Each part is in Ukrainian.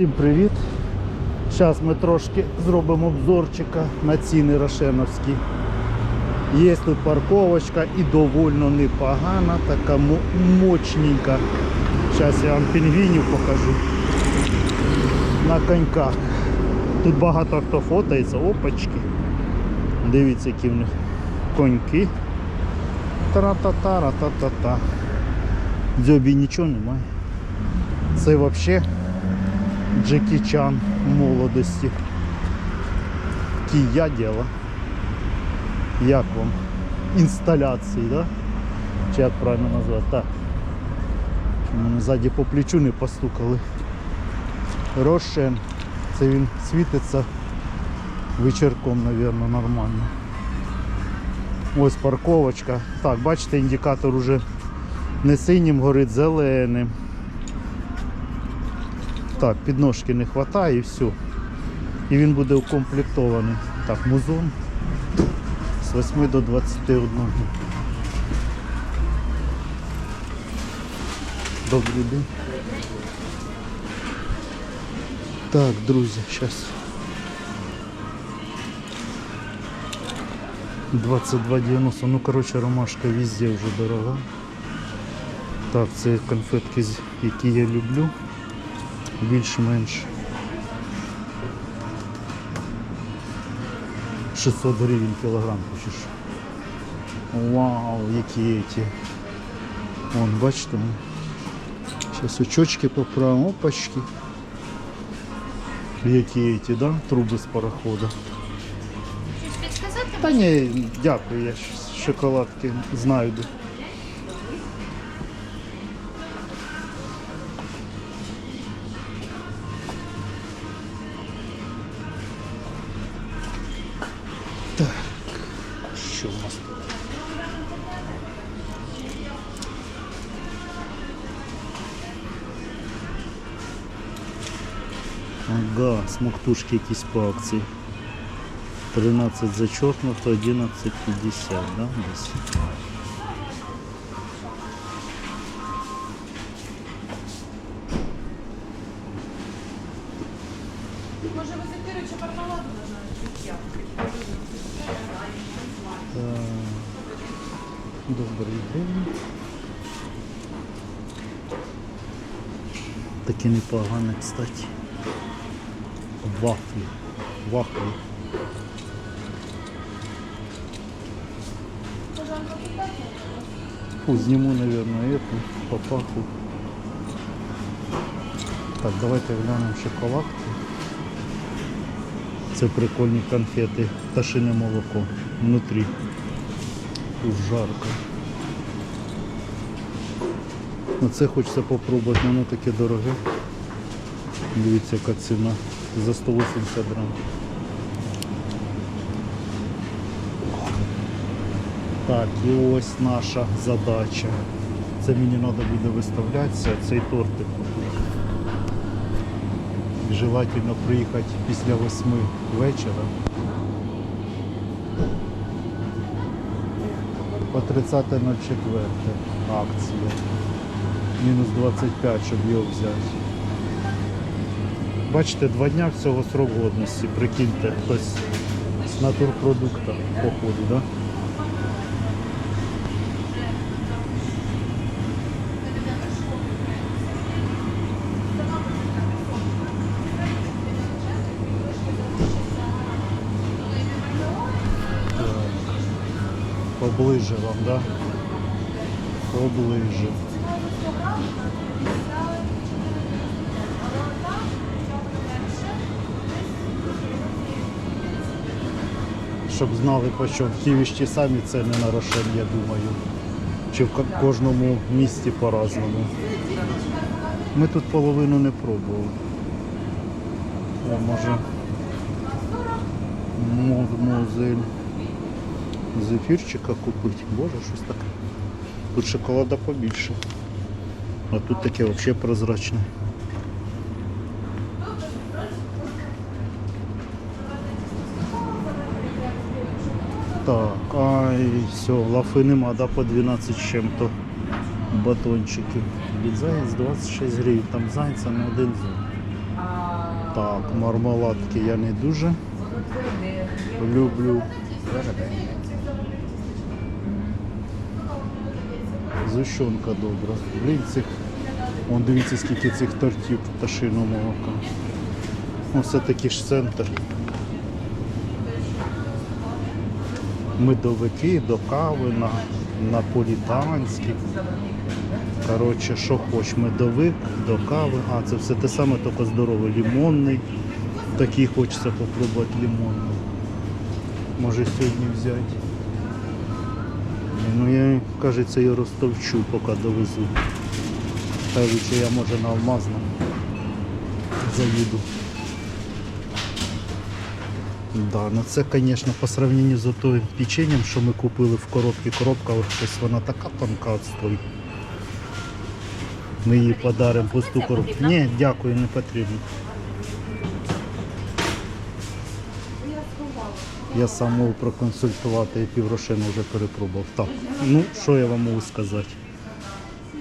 Всім привіт! Зараз ми трошки зробимо обзорчика на ціни Рошеновські. Є тут парковочка і доволі непогана, така мо- мощненька. Зараз я вам пінгвінів покажу. На коньках. Тут багато хто фотається, опачки. Дивіться, які в них коньки. Тара-та-тара-та-та-та. Дзьобі нічого немає. Це взагалі Джекі Чан молодості. Кія діло. Як вам? Інсталяції, да? Чи як правильно назвати? Так. Мене ззаді по плечу не постукали. Рошен. Це він світиться вечірком, мабуть, нормально. Ось парковочка. Так, бачите, індикатор уже не синім горить, зеленим. Так, підножки не вистачає і все. І він буде укомплектований. Так, музон з 8 до 21. Добрий день. Так, друзі, зараз. 22,90. Ну, коротше, ромашка везде вже дорога. Так, це конфетки, які я люблю більш-менш 600 гривень кілограм хочеш. Вау, які ці. Вон, бачите? Зараз очочки поправимо, опачки. Які ці, да? Труби з парохода. Та ні, дякую, я шоколадки знаю Ага, смоктушки якісь по акції. 13 зачеркнуто, 11,50, да, десь. Може ви закируючи мармеладу на Добрий день. Таке непогане, кстати. Вафлі. Вафлі. Фу, наверное, эту папаху. Так, давайте глянемо шоколадки. Це прикольні конфети. Пташине молоко. Внутрі. Тут жарко. Ну це хочеться попробувати, воно таке дороге. Дивіться, яка ціна. За 180 грам. Так, і ось наша задача. Це мені треба буде виставлятися, цей тортик. Желательно приїхати після 8 вечора. По 30.04 акція. Мінус 25, щоб його взяти. Бачите, два дня всього срок годності. Прикиньте, хтось з натурпродукта походу, да? Поближе вам, да? Поближе. Щоб знали, по що в Києві самі ціни на Рошен, я думаю. Чи в кожному місті по-разному. Ми тут половину не пробували. О, може. Мозель зефірчика купити. Боже, щось таке. Тут шоколада побільше. А тут таке взагалі прозрачне. Так, ай, все, лафи нема, да, по 12 з чим-то батончики. Від заяць 26 гривень, там зайця на один зуб. Так, мармеладки я не дуже люблю. Зущенка добра. Блін, цих. Вон дивіться, скільки цих тортів пташиного молока. Ну, все-таки ж центр. Медовики до кави на наполітанські. Коротше, що хоч, медовик до кави. А, це все те саме, тільки здоровий. Лимонний. Такий хочеться попробувати лимонний. Може сьогодні взяти. Ну я, кажеться, я розтовчу, поки довезу. Хай лучше я може на алмазну заїду. Да, ну це, звісно, по сравненню з тим печенням, що ми купили в коробці. Коробка ось вона така тонка отстой. Ми її подаримо пусту коробку. Ні, дякую, не потрібно. Я сам можу проконсультувати і піврошину вже перепробував. Так, ну що я вам можу сказати?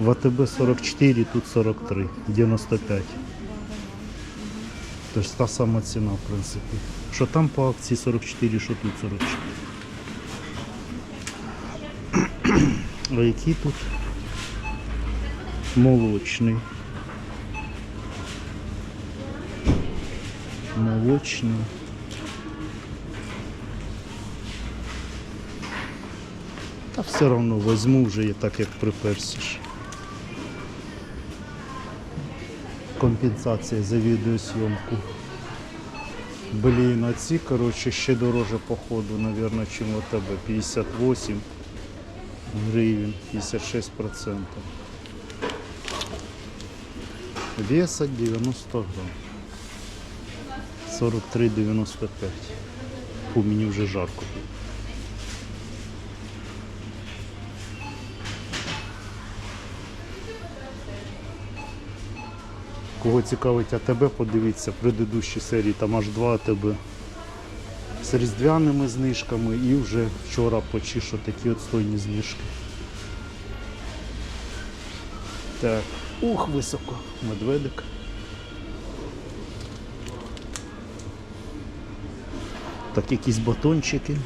В АТБ 44, тут 43, 95. Тобто та сама ціна, в принципі. Що там по акції 44, що тут 44. А який тут? Молочний. Молочний. Та все одно возьму вже я так, як приперсиш. Компенсація за відеосйомку. Блін, а ці, коротше, ще дороже походу, мабуть, чим у тебе. 58 гривень, 56%. Веса 90 грам. 43,95. Фу, мені вже жарко. Кого цікавить АТБ, подивіться, предыдущі серії, там аж два АТБ. З різдвяними знижками і вже вчора почти що такі отстойні знижки. Так, ух, високо, медведик. Так, якісь батончики.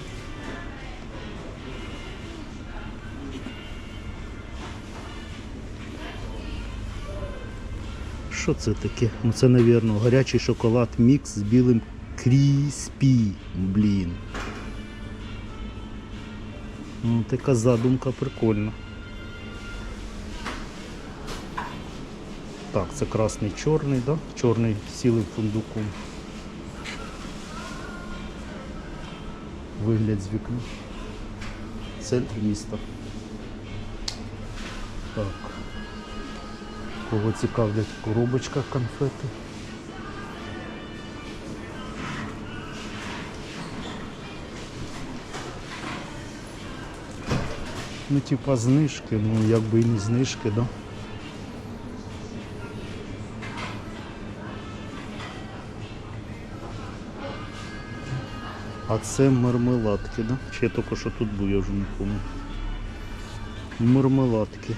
Що це таке? Ну це, мабуть, гарячий шоколад мікс з білим кріспі. Блін. Ну, така задумка прикольна. Так, це красний чорний, да? Чорний з цілим фундуком. Вигляд з вікна. Центр міста. Так. Кого цікавлять в коробочках конфети. Ну, типа знижки, ну якби і не знижки, да? А це мармеладки, да? Чи я тільки що тут був, я вже не пам'ятаю. Мармеладки.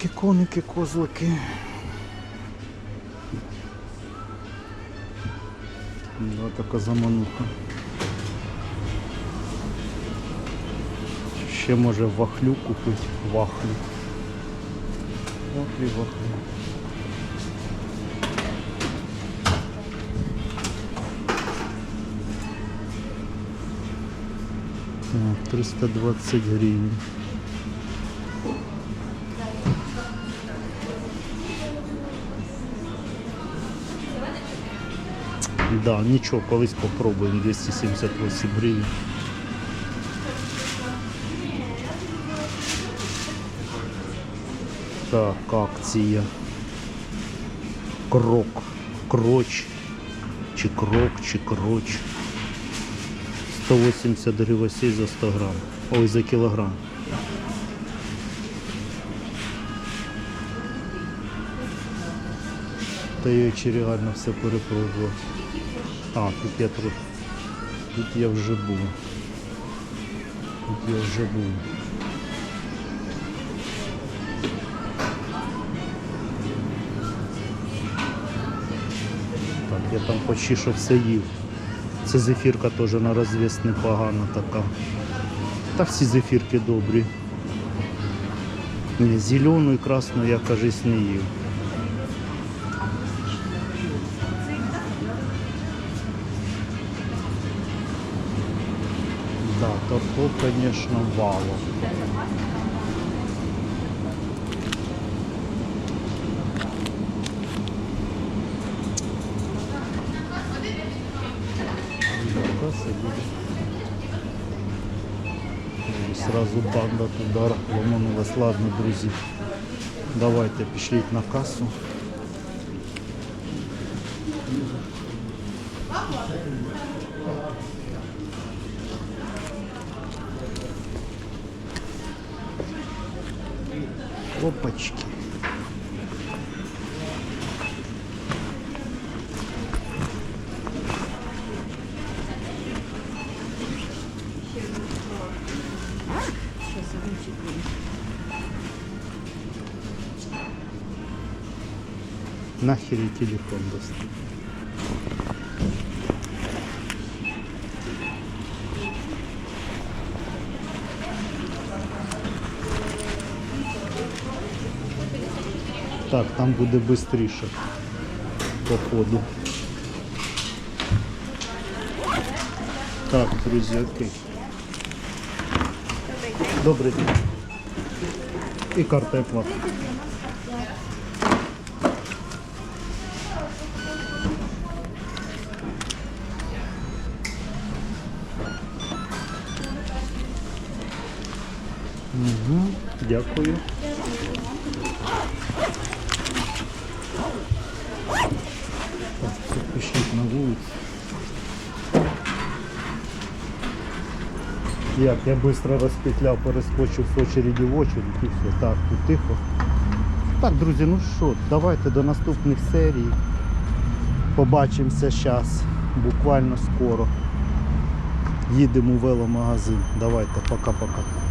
Мармеладки, коники, козлики. Да, така замануха. Ще може вахлю купити. Вахлю. Вахлі, вахлі. Так, 320 гривень. Да, нічого, колись попробуємо 278 гривень. Так, акція. Крок. Кроч. Чи крок, чи кроч. 180 гривосей за 100 грам. Ой, за кілограм. Та я чи реально все перепробував. А, тут я тут. Тут я вже був. Тут я вже був. Так, я там почти що все їв. Це зефірка теж на розвіс непогана така. Та всі зефірки добрі. Не, зелену і красну я кажись не їв. торто, конечно, вало. Касса буде. І Сразу банда туди ломанулась. Ладно, друзі, давайте пішліть на касу. Опачки. Нахер и телефон достать. Так, там буде швидше по ходу. Так, друзі, окей. Добрий день. І вам? Угу, дякую. Так, тут пишіть на вулиці. Як я швидко розпетляв, перескочив з очереді в очередь і все. Так, тут тихо. Так, друзі, ну що, давайте до наступних серій. Побачимося зараз, буквально скоро. Їдемо у веломагазин. Давайте, пока-пока.